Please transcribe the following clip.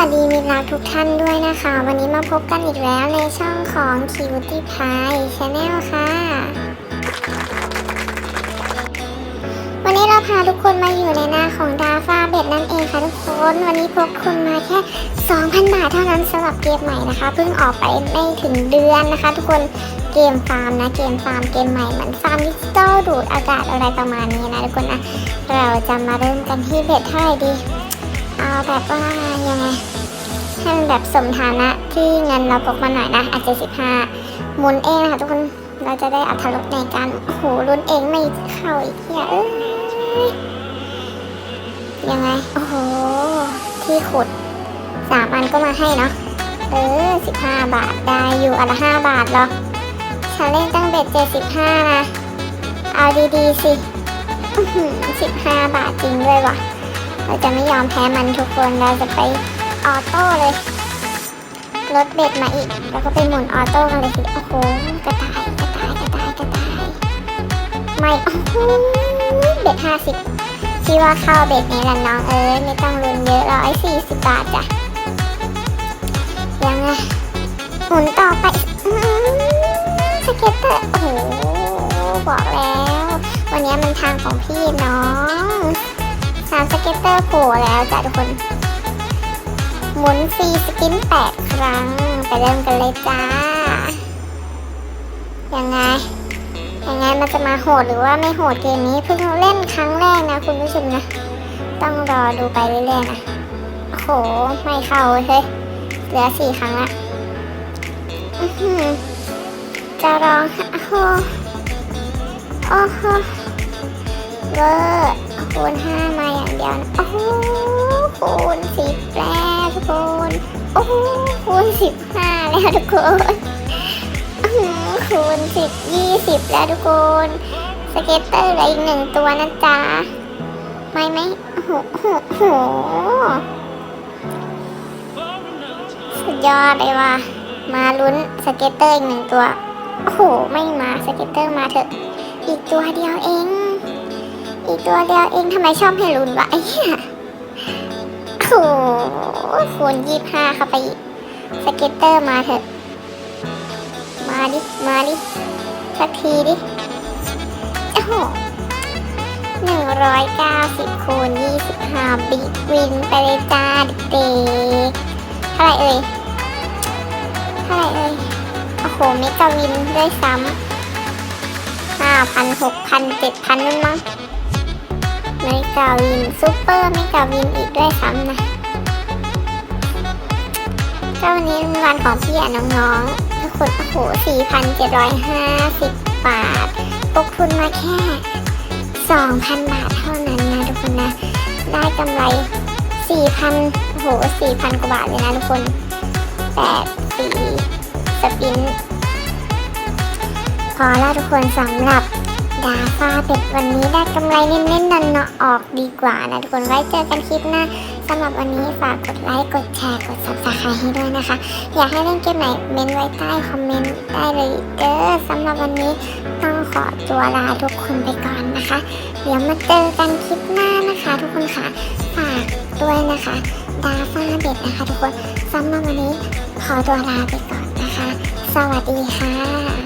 รักทุกท่านด้วยนะคะ วันนี้มาพบกันอีกแล้วในช่องของ Cutie Pie Channel ค่ะ วันนี้เราพาทุกคนมาอยู่ในหน้าของดาฟ้าเบ็ดนั่นเองค่ะทุกคน วันนี้พกคุณมาแค่ 2,000 บาทเท่านั้นสำหรับเกมใหม่นะคะ เพิ่งออกไปไม่ถึงเดือนนะคะ ทุกคนเกมฟาร์มนะเกมฟาร์มเกมใหม่เหมือนฟาร์มดิจิตอลดูดอากาศอะไรประมาณนี้นะทุกคนนะเราจะมาเริ่มกันที่เบ็ดเท่าไหร่ดี เอาแบบว่ายังไงให้มันแบบสมฐานะที่เงินเราพกมาหน่อยนะอาจจะสิบห้าหมุนเองนะคะทุกคนเราจะได้อัธรสในการโอ้โหลุ้นเองไม่เข้าอีกเที่ยเอ้ยยังไงโอ้โหที่ขุดสามอันก็มาให้เนาะเออสิบห้าบาทได้อยู่อันละห้าบาทหรอฉันเล่นตั้งเบ็ดเจ็ดสิบห้านะเอาดีๆสิสิบห้าบาทจริงด้วยวะ เราจะไม่ยอมแพ้มันทุกคนเราจะไปออโต้เลยรถเบ็ดมาอีก แล้วก็ไปหมุนออโต้กันเลยสิโอ้โหกระต่ายกระต่ายกระต่ายกระต่ายไม่โอ้โหเบ็ดห้าสิบที่ว่าเข้าเบ็ดนี้แหละน้องเอ้ยไม่ต้องลุ้นเยอะร้อยสี่สิบบาทจ้ะยังไงหมุนต่อไปสเก็ตเตอร์โอ้โหบอกแล้ว วันนี้มันทางของพี่น้อง สามสเก็ตเตอร์โผล่แล้วจ้ะทุกคน หมุนฟรีสปินแปดครั้ง ไปเริ่มกันเลยจ้า ยังไง ยังไงมันจะมาโหดหรือว่าไม่โหดเกมนี้เพิ่งเล่นครั้งแรกนะคุณผู้ชมนะ ต้องรอดูไปเรื่อยๆนะโอ้โห ไม่เข้าเฮ้ยเหลือสี่ครั้งละจะร้องโอ้โหโอ้โหเวอร์คูณห้ามาอย่าง เดียวนะโอ้โหคูณสิบแล้วทุกคนโอ้โหคูณสิบห้าแล้วทุกคนอื้อหือคูณสิบยี่สิบแล้วทุกคน สเก็ตเตอร์เหลืออีกหนึ่งตัวนะจ๊ะไม่ไหมโหโอ้โหโอ้โหสุดยอดเลยว่ะมาลุ้นสเก็ตเตอร์อีกหนึ่งตัวโอ้โหไม่มาสเก็ตเตอร์มาเถอะ อีกตัวเดียวเอง อีตัวเดียวเองทำไมชอบให้ลุ้นวะไอ้เหี้ยโอ้คูณยี่ห้าเข้าไปอีกสเก็ตเตอร์มาเถอะ มาดิ มาดิ สักทีดิ โอ้โหหนึ่งร้อยเก้าสิบคูณยี่สิบห้าบิ๊กวินไปเลยจ้าเด็กเท่าไหร่เอ่ยเท่าไหร่เอ่ย โอ้โหเมกาวินด้วยซ้ำห้าพันหกพันเจ็ดพันนั่นมั้ง เมกาวินซูเปอร์เมกาวินอีกด้วยซ้ำนะก็วันนี้เป็นวันของพี่อะน้องๆทุกคนโอ้โหสี่พันเจ็ดร้อยห้าสิบบาทตกทุนมาแค่สองพันบาทเท่านั้นนะทุกคนนะ ได้กำไรสี่พันโอ้โหสี่พันกว่าบาทเลยนะทุกคนแปดสี่สปินพอแล้วทุกคนสำหรับ ดาฟาเป็ดวันนี้ได้กำไรเน้นๆนันเนาะออกดีกว่านะทุกคนไว้เจอกันคลิปหน้าสำหรับวันนี้ฝากกดไลค์กดแชร์กด subscribe ให้ด้วยนะคะ อยากให้เล่นเกมไหนเมนไว้ใต้คอมเมนต์ได้เลยเด้อสำหรับวันนี้ต้องขอตัวลาทุกคนไปก่อนนะคะ เดี๋ยวมาเจอกันคลิปหน้านะคะ ทุกคนค่ะฝากด้วยนะคะดาฟาเบ็ดนะคะ ทุกคนสำหรับวันนี้ขอตัวลาไปก่อนนะคะ สวัสดีค่ะ